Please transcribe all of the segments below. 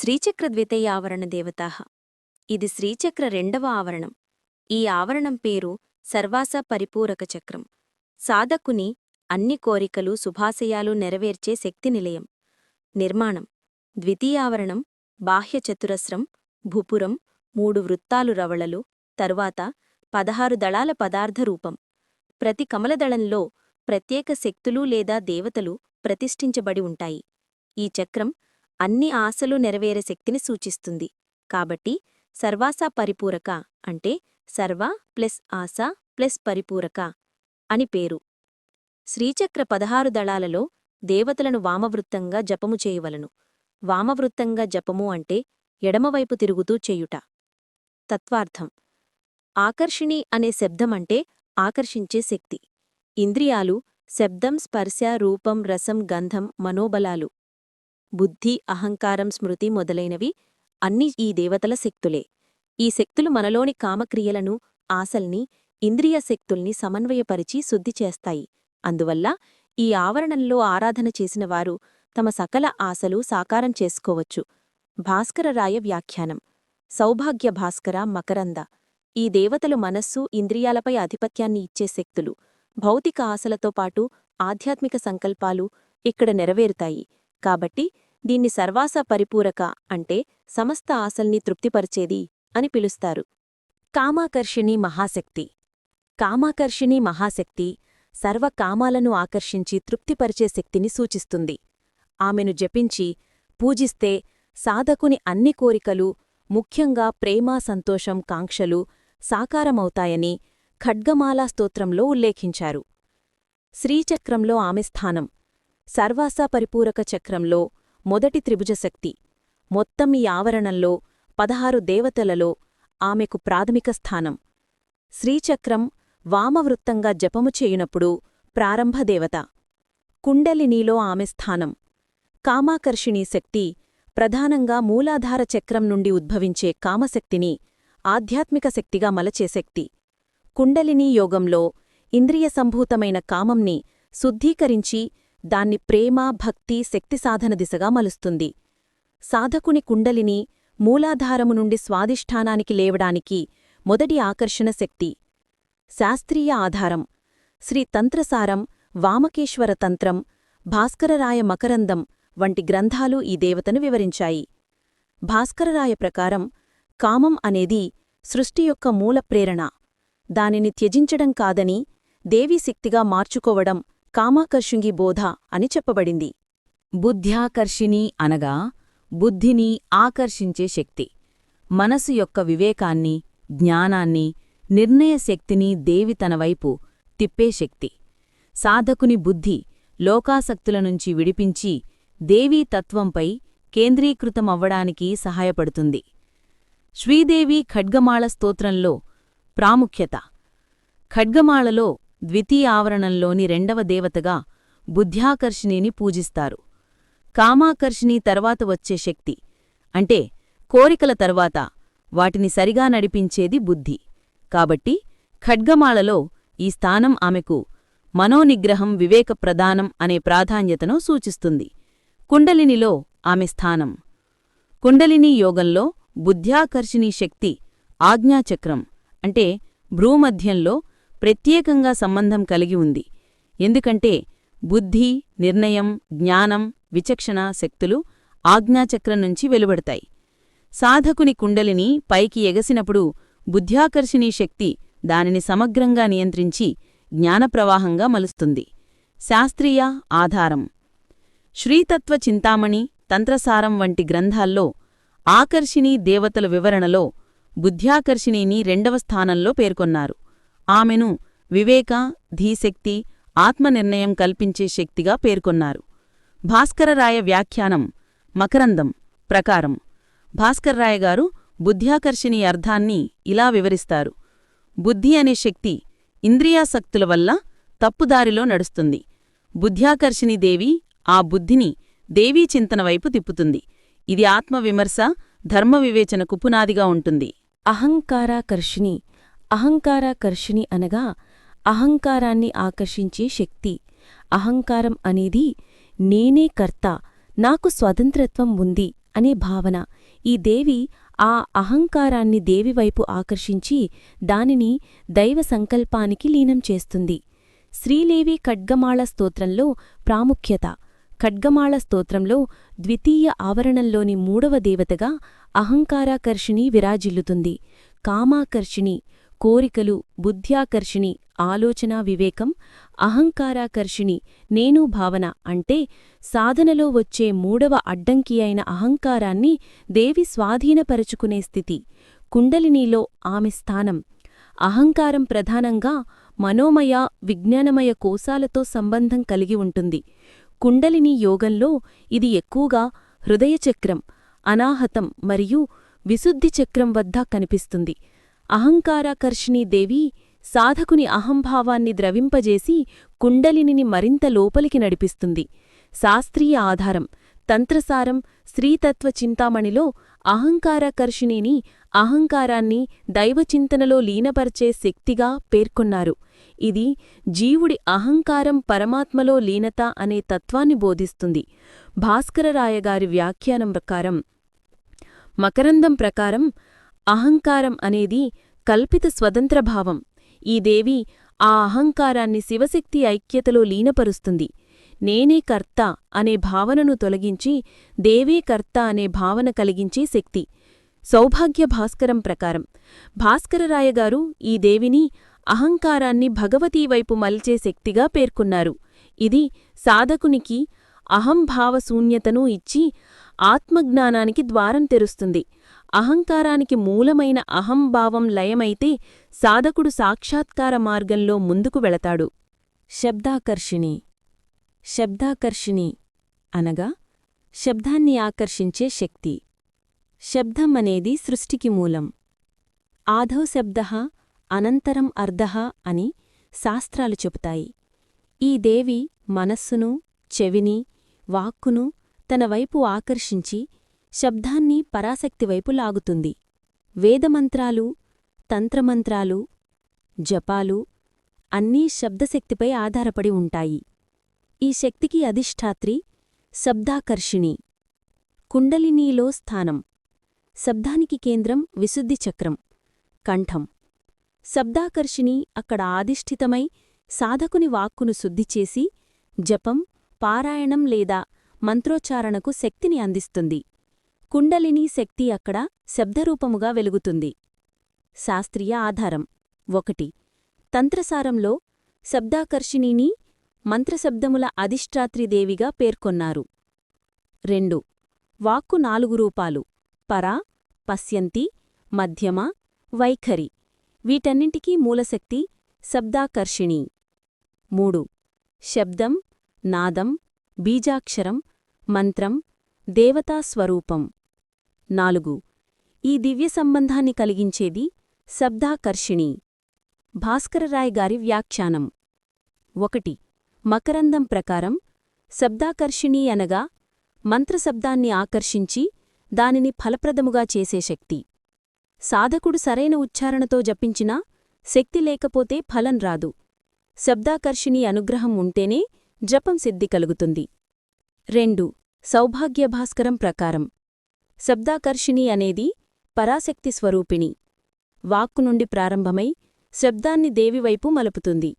శ్రీచక్ర ద్వితీయ ఆవరణ దేవత. ఇది శ్రీచక్ర రెండవ ఆవరణం. ఈ ఆవరణం పేరు సర్వాస పరిపూరక చక్రం. సాధకుని అన్ని కోరికలు శుభాశయాలు నెరవేర్చే శక్తి నిలయం. నిర్మాణం. ద్వితీయావరణం బాహ్య చతురస్రం భుపురం మూడు వృత్తాలు రవళలు తరువాత పదహారు దళాల పదార్థ రూపం. ప్రతి కమలదళంలో ప్రత్యేక శక్తులు లేదా దేవతలు ప్రతిష్ఠించబడి ఉంటాయి. ఈ చక్రం అన్ని ఆశలు నెరవేరే శక్తిని సూచిస్తుంది. కాబట్టి సర్వాసా పరిపూరక అంటే సర్వ ప్లస్ ఆశ ప్లస్ పరిపూరక అని పేరు. శ్రీచక్ర పదహారు దళాలలో దేవతలను వామవృత్తంగా జపము చేయవలను. వామవృత్తంగా జపము అంటే ఎడమవైపు తిరుగుతూ చేయుట. తత్వార్థం. ఆకర్షిణి అనే శబ్దమంటే ఆకర్షించే శక్తి. ఇంద్రియాలు శబ్దం స్పర్శ రూపం రసం గంధం మనోబలాలు. బుద్ధి అహంకారం స్మృతి మొదలైనవి అన్నీ ఈ దేవతల శక్తులే. ఈ శక్తులు మనలోని కామక్రియలను ఆశల్ని ఇంద్రియ శక్తుల్ని సమన్వయపరిచి శుద్ధి చేస్తాయి. అందువల్ల ఈ ఆవరణంలో ఆరాధన చేసినవారు తమ సకల ఆశలు సాకారం చేసుకోవచ్చు. భాస్కరరాయ వ్యాఖ్యానం. సౌభాగ్య భాస్కర మకరంద. ఈ దేవతలు మనస్సు ఇంద్రియాలపై ఆధిపత్యాన్ని ఇచ్చే శక్తులు. భౌతిక ఆశలతో పాటు ఆధ్యాత్మిక సంకల్పాలు ఇక్కడ నెరవేరుతాయి. కాబట్టి దీన్ని సర్వాస పరిపూరక అంటే సమస్త ఆశల్ని తృప్తిపరిచేది అని పిలుస్తారు. కామాకర్షిణి మహాశక్తి. కామాకర్షిణి మహాశక్తి సర్వకామాలను ఆకర్షించి తృప్తిపరిచే శక్తిని సూచిస్తుంది. ఆమెను జపించి పూజిస్తే సాధకుని అన్ని కోరికలు ముఖ్యంగా ప్రేమ సంతోషం కాంక్షలు సాకారమవుతాయని ఖడ్గమాలా స్తోత్రంలో ఉల్లేఖించారు. శ్రీచక్రంలో ఆమె స్థానం. సర్వాస పరిపూరక చక్రంలో మొదటి త్రిభుజశక్తి. మొత్తం ఈ ఆవరణంలో పదహారు దేవతలలో ఆమెకు ప్రాథమిక స్థానం. శ్రీచక్రం వామవృత్తంగా జపము చేయునప్పుడు ప్రారంభదేవత కుండలినీలో ఆమె స్థానం. కామాకర్షిణీ శక్తి ప్రధానంగా మూలాధార చక్రం నుండి ఉద్భవించే కామశక్తిని ఆధ్యాత్మిక శక్తిగా మలచే శక్తి. కుండలినీ యోగంలో ఇంద్రియ సంభూతమైన కామంని శుద్ధీకరించి దాన్ని ప్రేమ భక్తి శక్తి సాధన దిశగా మలుస్తుంది. సాధకుని కుండలిని మూలాధారము నుండి స్వాధిష్ఠానానికి లేవడానికి మొదటి ఆకర్షణ శక్తి. శాస్త్రీయ ఆధారం. శ్రీ తంత్రసారం వామకేశ్వర తంత్రం భాస్కరరాయ మకరందం వంటి గ్రంథాలు ఈ దేవతను వివరించాయి. భాస్కరరాయ ప్రకారం కామం అనేది సృష్టి యొక్క మూల ప్రేరణ. దానిని త్యజించడం కాదని దేవీశక్తిగా మార్చుకోవడం కామాకర్షుంగి బోధ అని చెప్పబడింది. బుద్ధ్యాకర్షిణి అనగా బుద్ధిని ఆకర్షించే శక్తి. మనసు యొక్క వివేకాన్ని జ్ఞానాన్ని నిర్ణయశక్తిని దేవి తనవైపు తిప్పే శక్తి. సాధకుని బుద్ధి లోకాసక్తుల నుంచి విడిపించి దేవీ తత్వంపై కేంద్రీకృతమవ్వడానికి సహాయపడుతుంది. శ్రీదేవి ఖడ్గమాళ స్తోత్రంలో ప్రాముఖ్యత. ఖడ్గమాళలో ద్వితీయావరణంలోని రెండవ దేవతగా బుద్ధ్యాకర్షిణిని పూజిస్తారు. కామాకర్షిణి తర్వాత వచ్చే శక్తి అంటే కోరికల తర్వాత వాటిని సరిగా నడిపించేది బుద్ధి. కాబట్టి ఖడ్గమాళలో ఈ స్థానం ఆమెకు మనోనిగ్రహం వివేక ప్రదానం అనే ప్రాధాన్యతను సూచిస్తుంది. కుండలినిలో ఆమె స్థానం. కుండలిని యోగంలో బుద్ధ్యాకర్షిణీ శక్తి ఆజ్ఞాచక్రం అంటే భ్రూమధ్యంలో ప్రత్యేకంగా సంబంధం కలిగి ఉంది. ఎందుకంటే బుద్ధి నిర్ణయం జ్ఞానం విచక్షణ శక్తులు ఆజ్ఞాచక్రం నుంచి వెలువడతాయి. సాధకుని కుండలిని పైకి ఎగసినప్పుడు బుద్ధ్యాకర్షిణీ శక్తి దానిని సమగ్రంగా నియంత్రించి జ్ఞానప్రవాహంగా మలుస్తుంది. శాస్త్రీయ ఆధారం. శ్రీతత్వ చింతామణి తంత్రసారం వంటి గ్రంథాల్లో ఆకర్షిణీ దేవతల వివరణలో బుద్ధ్యాకర్షిణీని రెండవ స్థానంలో పేర్కొన్నారు. ఆమెను వివేక ధీశక్తి ఆత్మనిర్ణయం కల్పించే శక్తిగా పేర్కొన్నారు. భాస్కరరాయ వ్యాఖ్యానం మకరందం ప్రకారం. భాస్కర్రాయ గారు బుద్ధ్యాకర్షిణీ అర్థాన్ని ఇలా వివరిస్తారు. బుద్ధి అనే శక్తి ఇంద్రియాసక్తుల వల్ల తప్పుదారిలో నడుస్తుంది. బుద్ధ్యాకర్షిణీదేవి ఆ బుద్ధిని దేవీ చింతన వైపు తిప్పుతుంది. ఇది ఆత్మవిమర్శ ధర్మవివేచన పునాదిగా ఉంటుంది. అహంకారాకర్షిణి అహంకారాకర్షిణి అనగా అహంకారాన్ని ఆకర్షించే శక్తి. అహంకారం అనేది నేనే కర్త నాకు స్వతంత్రత్వం ఉంది అనే భావన. ఈ దేవి ఆ అహంకారాన్ని దేవివైపు ఆకర్షించి దానిని దైవ సంకల్పానికి లీనం చేస్తుంది. శ్రీలేవి ఖడ్గమాళ స్తోత్రంలో ప్రాముఖ్యత. ఖడ్గమాళ స్తోత్రంలో ద్వితీయ ఆవరణంలోని మూడవ దేవతగా అహంకారాకర్షిణి విరాజిల్లుతుంది. కామాకర్షిణి కోరికలు బుద్ధ్యాకర్షిణి ఆలోచనా వివేకం అహంకారాకర్షిణి నేను భావన అంటే సాధనలో వచ్చే మూడవ అడ్డంకి అయిన అహంకారాన్ని దేవి స్వాధీనపరచుకునే స్థితి కుండలినీలో ఆమె స్థానం. అహంకారం ప్రధానంగా మనోమయ విజ్ఞానమయ కోశాలతో సంబంధం కలిగి ఉంటుంది. కుండలిని యోగంలో ఇది ఎక్కువగా హృదయచక్రం అనాహతం మరియు విశుద్ధి చక్రం వద్ద కనిపిస్తుంది. అహంకారాకర్షిణీ దేవి సాధకుని అహంభావాన్ని ద్రవింపజేసి కుండలినిని మరింత లోపలికి నడిపిస్తుంది. శాస్త్రీయ ఆధారం. తంత్రసారం శ్రీతత్వ చింతామణిలో అహంకారాకర్షిణిని అహంకారాన్ని దైవచింతనలో లీనపర్చే శక్తిగా పేర్కొన్నారు. ఇది జీవుడి అహంకారం పరమాత్మలో లీనత అనే తత్వాన్ని బోధిస్తుంది. భాస్కరరాయగారి వ్యాఖ్యానం ప్రకారం మకరందం ప్రకారం అహంకారం అనేది కల్పిత స్వతంత్రభావం ఈ దేవి ఆ అహంకారాన్ని శివశక్తి ఐక్యతలో లీనపరుస్తుంది. నేనే కర్త అనే భావనను తొలగించి దేవే కర్త అనే భావన కలిగించే శక్తి. సౌభాగ్య భాస్కరం ప్రకారం. భాస్కరరాయగారు ఈ దేవిని అహంకారాన్ని భగవతీవైపు మలిచే శక్తిగా పేర్కొన్నారు. ఇది సాధకునికి అహంభావశూన్యతను ఇచ్చి ఆత్మజ్ఞానానికి ద్వారం తెరుస్తుంది. అహంకారానికి మూలమైన అహంభావం లయమైతే సాధకుడు సాక్షాత్కార మార్గంలో ముందుకు వెళతాడు. శబ్దాకర్షిణి శబ్దాకర్షిణి అనగా శబ్దాన్ని ఆకర్షించే శక్తి. శబ్దం అనేది సృష్టికి మూలం. ఆధౌ శబ్ద అనంతరం అర్ధ అని శాస్త్రాలు చెబుతాయి. ఈ దేవి మనస్సును చెవిని వాక్కును తన వైపు ఆకర్షించి శబ్దాన్ని పరాశక్తివైపు లాగుతుంది. వేదమంత్రాలు తంత్రమంత్రాలు జపాలు అన్నీ శబ్దశక్తిపై ఆధారపడి ఉంటాయి. ఈ శక్తికి అధిష్టాత్రి శబ్దాకర్షిణి. కుండలినీలో స్థానం. శబ్దానికి కేంద్రం విశుద్ధి చక్రం. కంఠం. శబ్దాకర్షిణి అక్కడ ఆధిష్ఠితమై సాధకుని వాక్కును శుద్ధిచేసి జపం పారాయణం లేదా మంత్రోచ్చారణకు శక్తిని అందిస్తుంది. కుండలినీ శక్తి అక్కడ శబ్దరూపముగా వెలుగుతుంది. శాస్త్రీయ ఆధారం. ఒకటి. తంత్రసారంలో శబ్దాకర్షిణిని మంత్రశబ్దముల అధిష్టాత్రిదేవిగా పేర్కొన్నారు. రెండు. వాక్కు నాలుగు రూపాలు. పరా పశ్యంతి మధ్యమ వైఖరి. వీటన్నింటికీ మూలశక్తి శబ్దాకర్షిణి. మూడు. శబ్దం నాదం బీజాక్షరం మంత్రం దేవతా స్వరూపం నాలుగు. ఈ దివ్య సంబంధాన్ని కలిగించేది శబ్దాకర్షిణి. భాస్కరరాయ్ గారి వ్యాఖ్యానం. ఒకటి. మకరందం ప్రకారం శబ్దాకర్షిణి అనగా మంత్రశబ్దాన్ని ఆకర్షించి దానిని ఫలప్రదముగా చేసే శక్తి. సాధకుడు సరైన ఉచ్చారణతో జపించినా శక్తి లేకపోతే ఫలం రాదు. శబ్దాకర్షిణి అనుగ్రహం ఉంటేనే జపం సిద్ధి కలుగుతుంది. రెండు. సౌభాగ్యభాస్కరం ప్రకారం శబ్దాకర్షిణి అనేది పరాశక్తి స్వరూపిణి. వాక్కు నుండి ప్రారంభమై శబ్దాన్ని దేవివైపు మలుపుతుంది.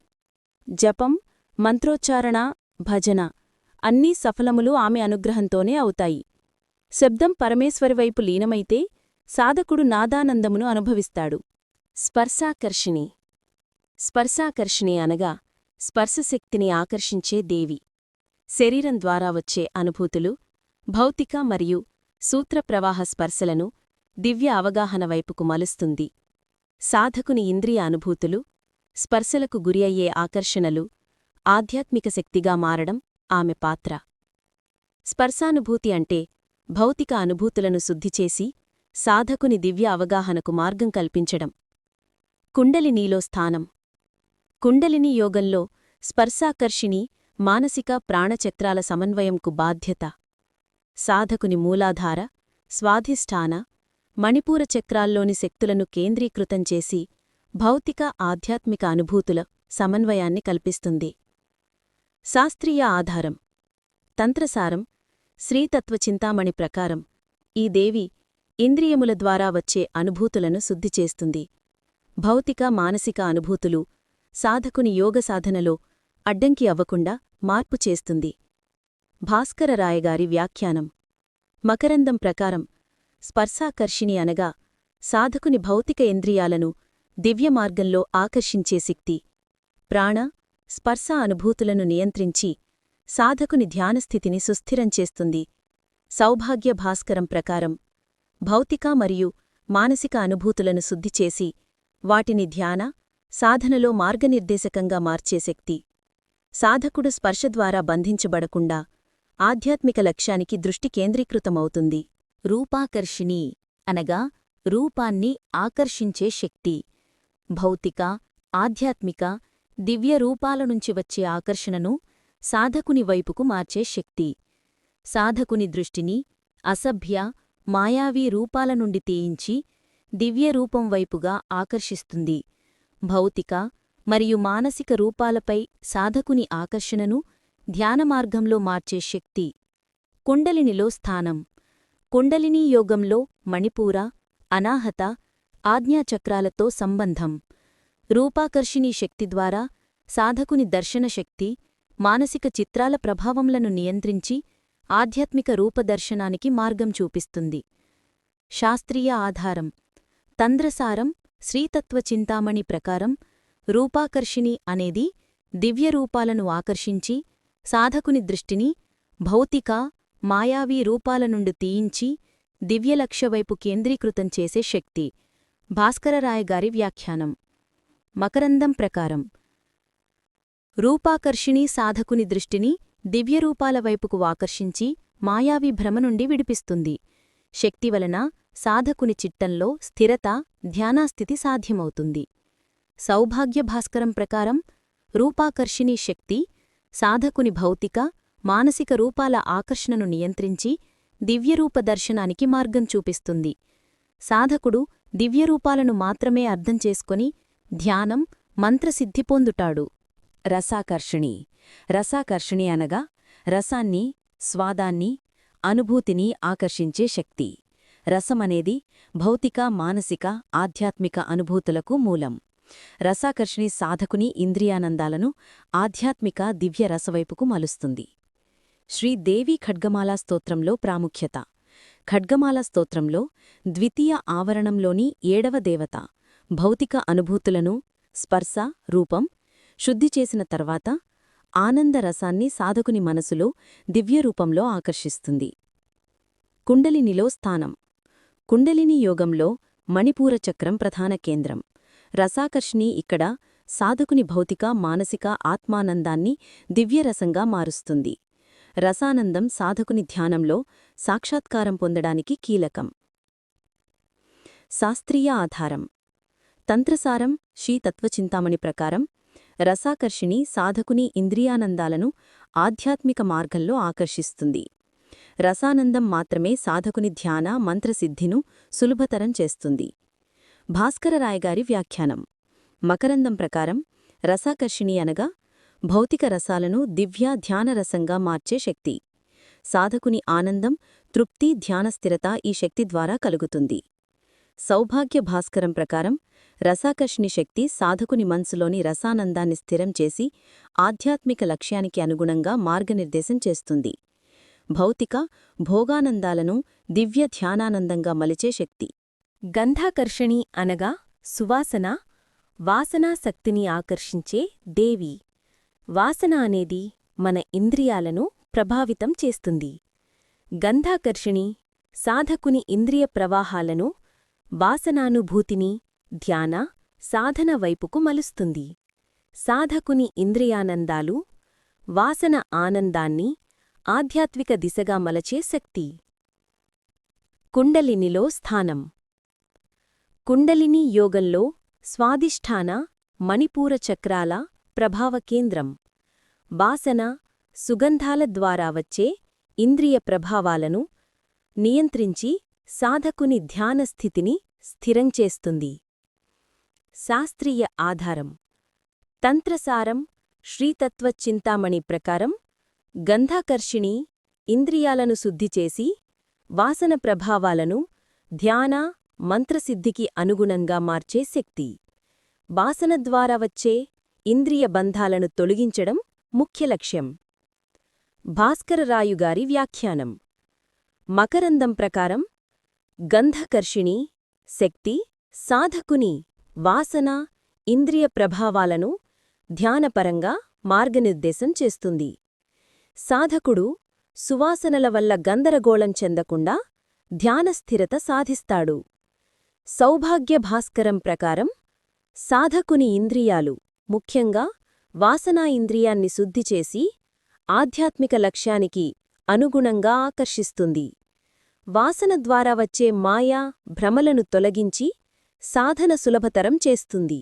జపం మంత్రోచ్చారణ భజన అన్నీ సఫలములు ఆమె అనుగ్రహంతోనే అవుతాయి. శబ్దం పరమేశ్వరివైపు లీనమైతే సాధకుడు నాదానందమును అనుభవిస్తాడు. స్పర్శాకర్షిణి. స్పర్శాకర్షిణి అనగా స్పర్శశక్తిని ఆకర్షించే దేవి. శరీరం ద్వారా వచ్చే అనుభూతులు భౌతిక మరియు సూత్రప్రవాహ స్పర్శలను దివ్య అవగాహన వైపుకు మలుస్తుంది. సాధకుని ఇంద్రియ అనుభూతులు స్పర్శలకు గురి అయ్యే ఆకర్షణలు ఆధ్యాత్మిక శక్తిగా మారడం ఆమె పాత్ర. స్పర్శానుభూతి అంటే భౌతిక అనుభూతులను శుద్ధిచేసి సాధకుని దివ్య అవగాహనకు మార్గం కల్పించడం. కుండలినీలో స్థానం. కుండలిని యోగంలో స్పర్శాకర్షిణి మానసిక ప్రాణచక్రాల సమన్వయంకు బాధ్యత. సాధకుని మూలాధార స్వాధిష్ఠాన మణిపూర చక్రాల్లోని శక్తులను కేంద్రీకృతం చేసి భౌతిక ఆధ్యాత్మిక అనుభూతుల సమన్వయాన్ని కల్పిస్తుంది. శాస్త్రీయ ఆధారం. తంత్రసారం శ్రీతత్వచింతామణి ప్రకారం ఈ దేవి ఇంద్రియముల ద్వారా వచ్చే అనుభూతులను శుద్ధి చేస్తుంది. భౌతిక మానసిక అనుభూతులు సాధకుని యోగ సాధనలో అడ్డంకి అవ్వకుండా మార్పు చేస్తుంది. భాస్కరరాయగారి వ్యాఖ్యానం. మకరందం ప్రకారం స్పర్శాకర్షిణి అనగా సాధకుని భౌతిక ఇంద్రియాలను దివ్యమార్గంలో ఆకర్షించే శక్తి. ప్రాణ స్పర్శ అనుభూతులను నియంత్రించి సాధకుని ధ్యానస్థితిని సుస్థిరం చేస్తుంది. సౌభాగ్య భాస్కరం ప్రకారం భౌతిక మరియు మానసిక అనుభూతులను శుద్ధి చేసి వాటిని ధ్యాన సాధనలో మార్గనిర్దేశకంగా మార్చే శక్తి. సాధకుడు స్పర్శ ద్వారా బంధించబడకుండా ఆధ్యాత్మిక లక్ష్యానికి దృష్టి కేంద్రీకృతమవుతుంది. రూపాకర్షిణి అనగా రూపాన్ని ఆకర్షించే శక్తి. భౌతిక ఆధ్యాత్మిక దివ్య రూపాల నుంచి వచ్చే ఆకర్షణను సాధకుని వైపుకు మార్చే శక్తి. సాధకుని దృష్టిని అసభ్య మాయావీ రూపాల నుండి తీయించి దివ్యరూపం వైపుగా ఆకర్షిస్తుంది. భౌతిక మరియు మానసిక రూపాలపై సాధకుని ఆకర్షణను ధ్యానమార్గంలో మార్చే శక్తి. కుండలినిలో స్థానం. కుండలినీ యోగంలో మణిపూర అనాహత ఆజ్ఞాచక్రాలతో సంబంధం. రూపాకర్షిణీ శక్తి ద్వారా సాధకుని దర్శన శక్తి మానసిక చిత్రాల ప్రభావంలను నియంత్రించి ఆధ్యాత్మిక రూపదర్శనానికి మార్గం చూపిస్తుంది. శాస్త్రీయ ఆధారం. తంద్రసారం శ్రీతత్వచింతామణి ప్రకారం రూపాకర్షిణి అనేది దివ్యరూపాలను ఆకర్షించి సాధకుని దృష్టిని భౌతిక మాయావీ రూపాల నుండి తీయించి దివ్యలక్ష్యవైపు కేంద్రీకృతం చేసే శక్తి. భాస్కరరాయగారి వ్యాఖ్యానం. మకరందం ప్రకారం. రూపాకర్షిణీ సాధకుని దృష్టిని దివ్యరూపాల వైపుకు ఆకర్షించి మాయావి భ్రమ నుండి విడిపిస్తుంది. శక్తి వలన సాధకుని చిట్టంలో స్థిరత ధ్యానాస్థితి సాధ్యమవుతుంది. సౌభాగ్య భాస్కరం ప్రకారం రూపాకర్షిణీ శక్తి సాధకుని భౌతిక మానసిక రూపాల ఆకర్షణను నియంత్రించి దివ్యరూప దర్శనానికి మార్గం చూపిస్తుంది. సాధకుడు దివ్యరూపాలను మాత్రమే అర్థంచేసుకుని ధ్యానం మంత్రసిద్ధి పొందుటాడు రసాకర్షిణి. రసాకర్షిణి అనగా రసాన్ని స్వాదాన్ని అనుభూతిని ఆకర్షించే శక్తి. రసమనేది భౌతిక మానసిక ఆధ్యాత్మిక అనుభూతులకు మూలం. రసాకర్షిణి సాధకుని ఇంద్రియానందాలను ఆధ్యాత్మిక దివ్య రసవైపుకు మలుస్తుంది. శ్రీదేవి ఖడ్గమాల స్తోత్రంలో ప్రాముఖ్యత. ఖడ్గమాల స్తోత్రంలో ద్వితీయ ఆవరణంలోని ఏడవ దేవత భౌతిక అనుభూతులను స్పర్శ రూపం శుద్ధి చేసిన తర్వాత ఆనందరసాన్ని సాధకుని మనసులో దివ్యరూపంలో ఆకర్షిస్తుంది. కుండలినిలో స్థానం. కుండలిని యోగంలో మణిపూర చక్రం ప్రధాన కేంద్రం. రసాకర్షిణి ఇక్కడ సాధకుని భౌతిక మానసిక ఆత్మానందాన్ని దివ్యరసంగా మారుస్తుంది. రసానందం సాధకుని ధ్యానంలో సాక్షాత్కారం పొందడానికి కీలకం. శాస్త్రీయ ఆధారం. తంత్రసారం శ్రీతత్వచింతామణి ప్రకారం రసాకర్షిణి సాధకుని ఇంద్రియానందాలను ఆధ్యాత్మిక మార్గంలో ఆకర్షిస్తుంది. రసానందం మాత్రమే సాధకుని ధ్యాన మంత్రసిద్ధిను సులభతరం చేస్తుంది. భాస్కరరాయగారి వ్యాఖ్యానం. మకరందం ప్రకారం రసాకర్షిణి అనగా భౌతిక రసాలను దివ్య ధ్యానరసంగా మార్చే శక్తి. సాధకుని ఆనందం తృప్తి ధ్యానస్థిరత ఈ శక్తి ద్వారా కలుగుతుంది. సౌభాగ్య భాస్కరం ప్రకారం రసాకర్షిణి శక్తి సాధకుని మనసులోని రసానందాన్ని స్థిరం చేసి ఆధ్యాత్మిక లక్ష్యానికి అనుగుణంగా మార్గనిర్దేశం చేస్తుంది. భౌతిక భోగానందాలను దివ్య ధ్యానానందంగా మలిచే శక్తి. గంధాకర్షణి అనగా సువాసన వాసనాశక్తిని ఆకర్షించే దేవి. వాసన అనేది మన ఇంద్రియాలను ప్రభావితం చేస్తుంది. గంధాకర్షిణి సాధకుని ఇంద్రియ ప్రవాహాలను వాసనానుభూతిని ధ్యాన సాధన వైపుకు మలుస్తుంది. సాధకుని ఇంద్రియానందాలు వాసన ఆనందాన్ని ఆధ్యాత్మిక దిశగా మలచే శక్తి. కుండలినిలో స్థానం కుండలిని యోగంలో స్వాధిష్ఠాన మణిపూర చక్రాల ప్రభావ కేంద్రం. వాసన సుగంధాల ద్వారా వచ్చే ఇంద్రియ ప్రభావాలను నియంత్రించి సాధకుని ధ్యానస్థితిని స్థిరంచేస్తుంది శాస్త్రీయ ఆధారం. తంత్రసారం శ్రీతత్వచింతామణి ప్రకారం గంధాకర్షిణి ఇంద్రియాలను శుద్ధిచేసి వాసన ప్రభావాలను ధ్యాన మంత్రసిద్ధికి అనుగుణంగా మార్చే శక్తి. వాసన ద్వారా వచ్చే ఇంద్రియ బంధాలను తొలగించడం ముఖ్య లక్ష్యం. భాస్కరరాయుగారి వ్యాఖ్యానం. మకరందం ప్రకారం గంధకర్షిణి శక్తి సాధకుని వాసన ఇంద్రియ ప్రభావాలను ధ్యానపరంగా మార్గనిర్దేశం చేస్తుంది. సాధకుడు సువాసనల వల్ల గందరగోళం చెందకుండా ధ్యానస్థిరత సాధిస్తాడు. సౌభాగ్య భాస్కరం ప్రకారం సాధకుని ఇంద్రియాలు ముఖ్యంగా వాసనా ఇంద్రియాన్ని శుద్ధి చేసి ఆధ్యాత్మిక లక్ష్యానికి అనుగుణంగా ఆకర్షిస్తుంది. వాసన ద్వారా వచ్చే మాయా భ్రమలను తొలగించి సాధన సులభతరం చేస్తుంది.